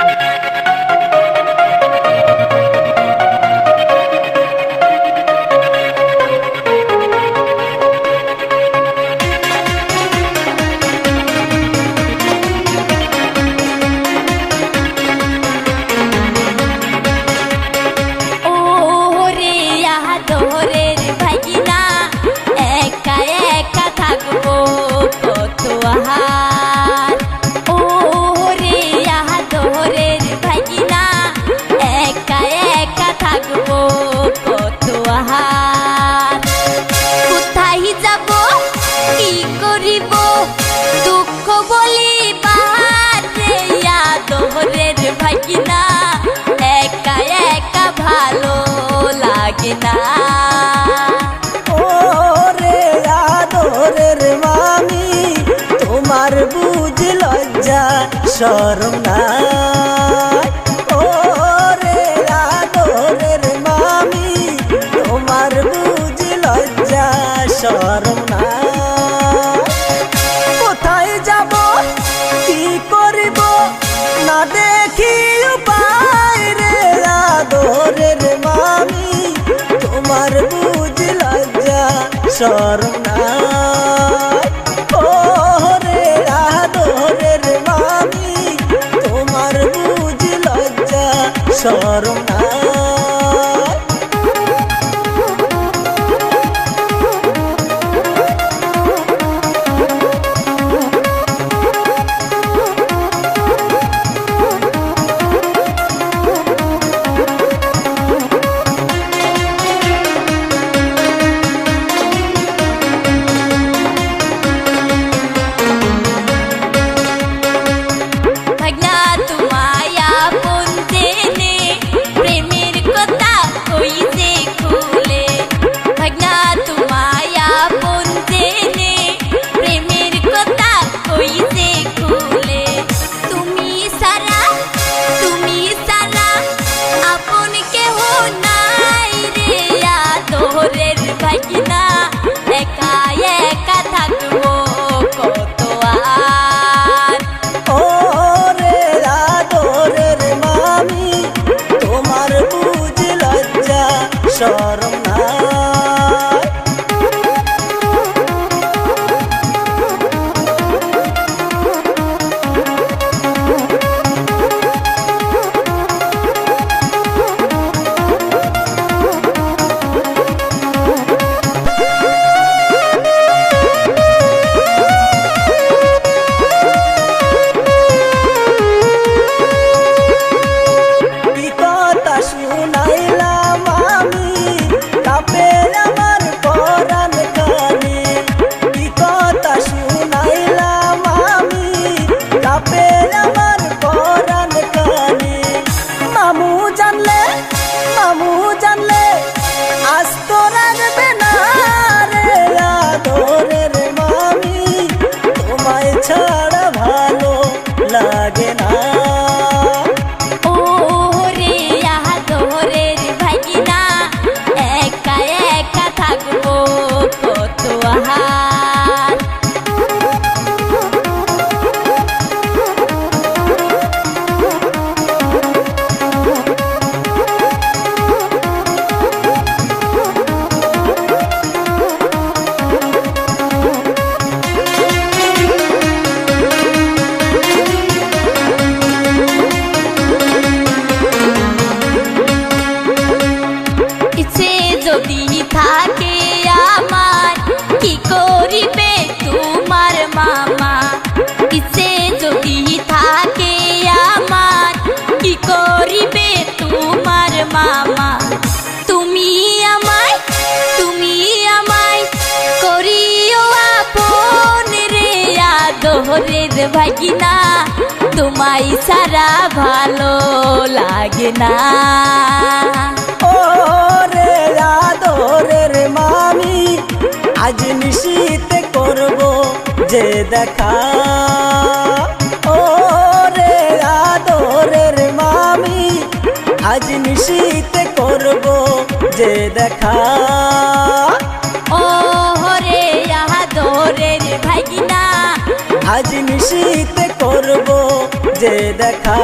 you. না। ওরে আদরের মামি, তোমার বুঝ লজ্জা, শরম না ওরে আদরের মামি, তোমার বুঝ লজ্জা, শরম ভাই কিনা তোমায় সারা ভালো লাগে না। ও রে আদরের মামি, আজ নিশ্চিত করব যে দেখা। ও রে আদরের মামি, আজ নিশ্চিত করব যে দেখা। আজ নিশিতে করব যে দেখা।